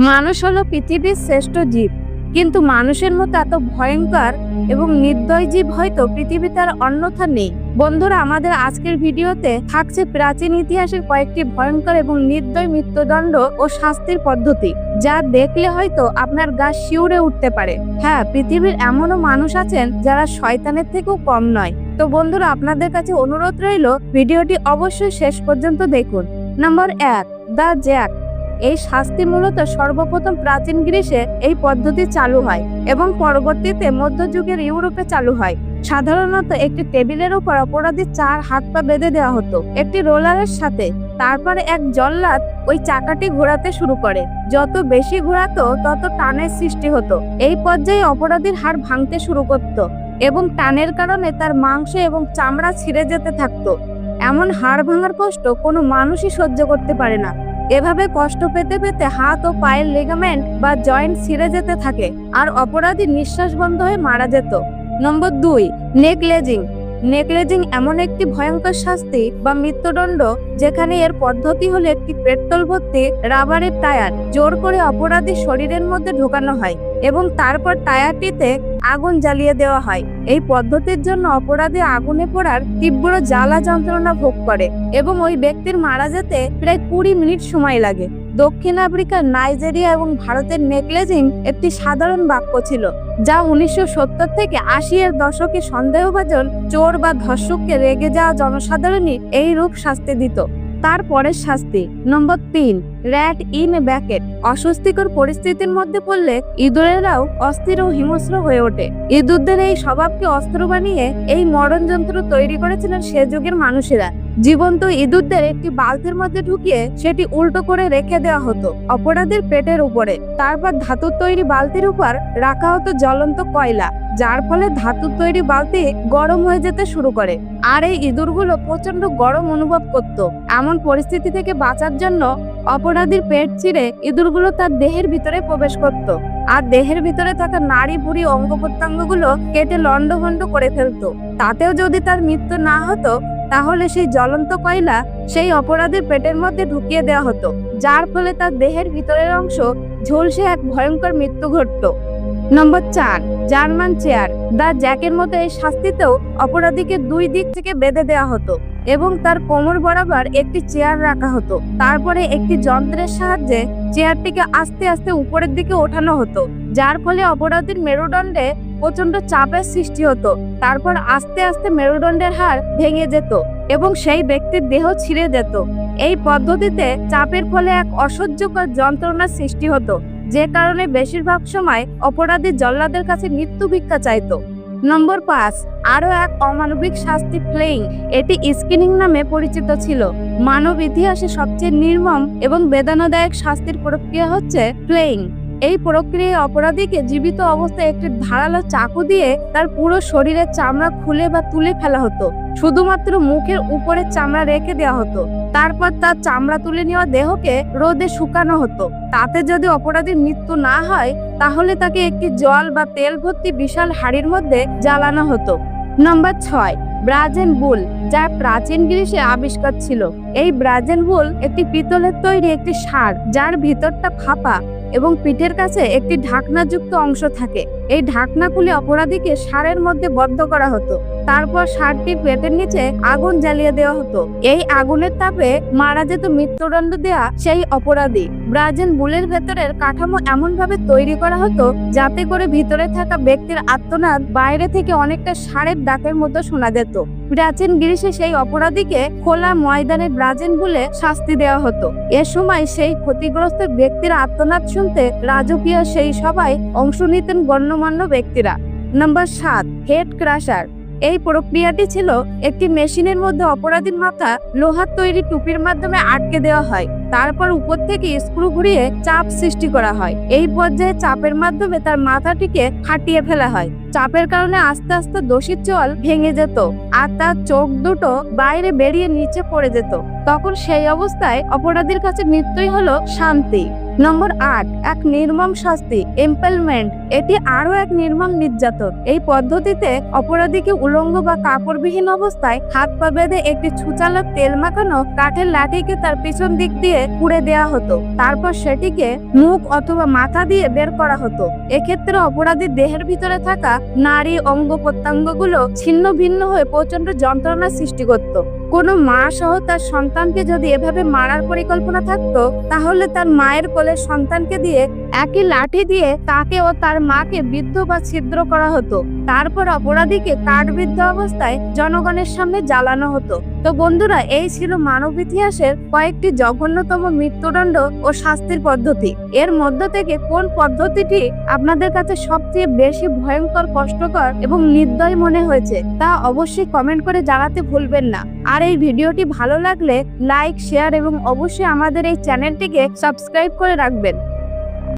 মানুষ হলো পৃথিবীর শ্রেষ্ঠ জীব, কিন্তু মানুষের মতো এত ভয়ঙ্কর এবং নির্দয় জীব হয়তো পৃথিবীতে আর অন্যথা নেই। বন্ধুরা, আমাদের আজকের ভিডিওতে থাকছে প্রাচীন ইতিহাসের কয়েকটি ভয়ঙ্কর এবং নির্দয় মৃত্যুদণ্ড ও শাস্তির পদ্ধতি, যা দেখলে হয়তো আপনার গা শিউরে উঠতে পারে। হ্যাঁ পৃথিবীর এমনও মানুষ আছেন যারা শয়তানের থেকেও কম নয়। তো বন্ধুরা, আপনাদের কাছে অনুরোধ রইল, ভিডিওটি অবশ্যই শেষ পর্যন্ত দেখুন। নম্বর এক, দ্য জ্যাক। এই শাস্তি মূলত সর্বপ্রথম প্রাচীন গ্রীসে এই পদ্ধতি চালু হয় এবং পরবর্তীতে মধ্যযুগের ইউরোপে চালু হয়। সাধারণত একটি টেবিলের উপর অপরাধী চার হাত পা বেঁধে দেওয়া হতো, একটি রোলারের সাথে। তারপরে এক জল্লাদ ওই চাকাটি ঘোরাতে শুরু করে। যত বেশি ঘোরাতো, তত টানের সৃষ্টি হতো। এই পর্যায়ে অপরাধীর হাড় ভাঙতে শুরু করত এবং টানের কারণে তার মাংস এবং চামড়া ছিঁড়ে যেতে থাকতো। এমন হাড় ভাঙার কষ্ট কোনো মানুষই সহ্য করতে পারে না। এভাবে কষ্ট পেতে পেতে হাত ও পায়ের লেগামেন্ট বা জয়েন্ট ছিঁড়ে যেতে থাকে, আর অপরাধী নিঃশ্বাস বন্ধ হয়ে মারা যেত। নম্বর দুই নেকলেজিং নেকলেজিং এমন একটি ভয়ঙ্কর শাস্তি বা মৃত্যুদণ্ড যেখানে এর পদ্ধতি হলো একটি পেট্রোল ভর্তি রাবারের টায়ার জোর করে অপরাধী শরীরের মধ্যে ঢোকানো হয় এবং তারপর টায়ারটিতে আগুন জ্বালিয়ে দেওয়া হয়। এই পদ্ধতির জন্য অপরাধী আগুনে পড়ার তীব্র জ্বালা যন্ত্রণা ভোগ করে এবং ওই ব্যক্তির মারা যেতে প্রায় কুড়ি মিনিট সময় লাগে। দক্ষিণ আফ্রিকার নাইজেরিয়া এবং ভারতের নেকলেজিং একটি সাধারণ বাক্য ছিল, যা উনিশশো সত্তর থেকে আশি এর দশকে সন্দেহভাজন চোর বা ধর্ষককে রেগে যাওয়া জনসাধারণই এই রূপ শাস্তি দিত। তারপরের শাস্তি, নম্বর তিন। র্যাট ইন ব্যাকেট, অস্বস্তিকর পরিস্থিতির মধ্যে পড়লে ইঁদুরেরাও অস্থির ও হিংস্র হয়ে ওঠে। ইঁদুরদের এই স্বভাবকে অস্ত্র বানিয়ে এই মরণ যন্ত্র তৈরি করেছিলেন সে যুগের মানুষেরা। জীবন্ত ইঁদুরদের একটি বালতির মধ্যে ঢুকিয়ে সেটি উল্টো করে রেখে দেওয়া হতো অপরাধীর পেটের উপরে। তারপর ধাতুর তৈরি বালতির উপর রাখা হতো জ্বলন্ত কয়লা, যার ফলে ধাতুর তৈরি বালতি গরম হয়ে যেতে শুরু করে। আর এই ইঁদুরগুলো প্রচণ্ড গরম অনুভব করত। এমন পরিস্থিতি থেকে বাঁচার জন্য অপরাধীর পেট চিরে ইঁদুরগুলো তার দেহের ভিতরে প্রবেশ করত। আর দেহের ভিতরে থাকা নারী বুড়ি অঙ্গ প্রত্যঙ্গগুলো কেটে লন্ডভন্ড করে ফেলতো। তাতেও যদি তার মৃত্যু না হতো, তাহলে সেই জ্বলন্ত কয়লা সেই অপরাধীর পেটের মধ্যে ঢুকিয়ে দেওয়া হতো, যার ফলে তার দেহের ভিতরের অংশ ঝলসে এক ভয়ঙ্কর মৃত্যু ঘটতো। নম্বর চার, জার্মান চেয়ার। দা জ্যাকের মতো এই শাস্তিতেও অপরাধীকে দুই দিক থেকে বেঁধে দেওয়া হতো। এবং তার কোমর বরাবর একটি চেয়ার রাখা হতো। তারপরে একটি যন্ত্রের সাহায্যে চেয়ারটিকে আস্তে আস্তে উপরের দিকে ওঠানো হতো, যার ফলে অপরাধীর মেরুদণ্ডে প্রচণ্ড চাপের সৃষ্টি হতো। তারপর আস্তে আস্তে মেরুদণ্ডের হাড় ভেঙে যেত এবং সেই ব্যক্তির দেহ ছিঁড়ে যেত। এই পদ্ধতিতে চাপের ফলে এক অসহ্যকর যন্ত্রণার সৃষ্টি হতো, যে কারণে বেশিরভাগ সময় অপরাধী জল্লাদের কাছে মৃত্যু ভিক্ষা চাইতো। নম্বর পাঁচ, আরও এক অমানবিক শাস্তি প্লেইং এটি স্ক্রিনিং নামে পরিচিত ছিল। মানব ইতিহাসে সবচেয়ে নির্মম এবং বেদনাদায়ক শাস্তির প্রক্রিয়া হচ্ছে ফ্লেইং। এই প্রক্রিয়ায় অপরাধীকে জীবিত অবস্থায় একটি ধারালো চাকু দিয়ে তার পুরো শরীরের চামড়া খুলে বা তুলে ফেলা হতো। শুধুমাত্র মুখের উপরে চামড়া রেখে দেওয়া হতো। তারপর তার চামড়া তুলে নেওয়া দেহকে রোদে শুকানো হতো। তাতে যদি অপরাধীর মৃত্যু না হয়, তাহলে তাকে একটি জল বা তেল ভর্তি বিশাল হাড়ির মধ্যে জ্বালানো হতো। নম্বর ছয়, ব্রাজেন বুল যা প্রাচীন গ্রীসে আবিষ্কার ছিল। এই ব্রাজেন বুল একটি পিতলের তৈরি একটি সার, যার ভিতরটা ফাঁপা এবং পিঠের কাছে একটি ঢাকনাযুক্ত অংশ থাকে। এই ঢাকনাগুলি অপরাধীকে সারের মধ্যে বদ্ধ করা হতো। তারপর সারটির পেটের নিচে আগুন জ্বালিয়ে দেওয়া হতো। এই আগুনের তাপে মারা যেত মৃত্যুদণ্ড দেওয়া সেই অপরাধী। ব্রাজিন বুলের ভেতরের কাঠামো এমন ভাবে তৈরি করা হতো যাতে করে ভিতরে থাকা ব্যক্তির আত্মনাদ বাইরে থেকে অনেকটা সারের ডাকের মতো শোনা যেত। প্রাচীন গ্রীসে সেই অপরাধীকে খোলা ময়দানে ব্রাজিল বলে শাস্তি দেওয়া হতো। এ সময় সেই ক্ষতিগ্রস্ত ব্যক্তির আত্মনাদ শুনতে রাজকীয় সেই সবাই অংশ নিতেন গণ্যমান্য ব্যক্তিরা। নাম্বার সাত, হেড ক্রাশার। এই প্রক্রিয়াটি ছিল একটি মেশিনের মধ্যে অপরাধীর মাথা লোহার তৈরি টুপির মাধ্যমে আটকে দেওয়া হয়। তারপর উপর থেকে স্ক্রু ঘুরিয়ে চাপ সৃষ্টি করা হয়। এই পর্যায়ে চাপের মাধ্যমে তার মাথাটিকে ফাটিয়ে ফেলা হয়। চাপের কারণে আস্তে আস্তে দোষীর চল ভেঙে যেত আর তার চোখ দুটো বাইরে বেরিয়ে নিচে পড়ে যেত। তখন সেই অবস্থায় অপরাধীর কাছে মৃত্যুই হলো শান্তি। নম্বর আট, এক নির্মম শাস্তি এম্পেলমেন্ট এটি আরও এক নির্মম নির্যাতন। এই পদ্ধতিতে অপরাধীকে উলঙ্গ বা কাপড়বিহীন অবস্থায় হাত পা বেঁধে একটি ছুচালো তেল মাখানো কাঠের লাঠিকে তার পিছন দিক দিয়ে পুড়ে দেওয়া হতো। তারপর সেটিকে মুখ অথবা মাথা দিয়ে বের করা হতো। এক্ষেত্রে অপরাধীর দেহের ভিতরে থাকা নারী অঙ্গ প্রত্যঙ্গগুলো ছিন্ন ভিন্ন হয়ে প্রচণ্ড যন্ত্রণার সৃষ্টি করত। কোনো মা সহ তার সন্তানকে যদি এভাবে মারার পরিকল্পনা থাকতো, তাহলে তার মায়ের কোলে সন্তানকে দিয়ে একই লাঠি দিয়ে তাকে ও তার মাকে বিদ্ধ বা ছিদ্র করা হতো। তারপর অপরাধীকে কাঠবিদ্ধ অবস্থায় জনগণের সামনে জ্বালানো হতো। তো বন্ধুরা, এই ছিল মানব ইতিহাসের কয়েকটি জঘন্যতম মৃত্যুদণ্ড ও শাস্তির পদ্ধতি। এর মধ্য থেকে কোন পদ্ধতিটি আপনাদের কাছে সবচেয়ে বেশি ভয়ঙ্কর, কষ্টকর এবং নির্দয় মনে হয়েছে, তা অবশ্যই কমেন্ট করে জানাতে ভুলবেন না। আর এই ভিডিওটি ভালো লাগলে লাইক, শেয়ার এবং অবশ্যই আমাদের এই চ্যানেলটিকে সাবস্ক্রাইব করে রাখবেন।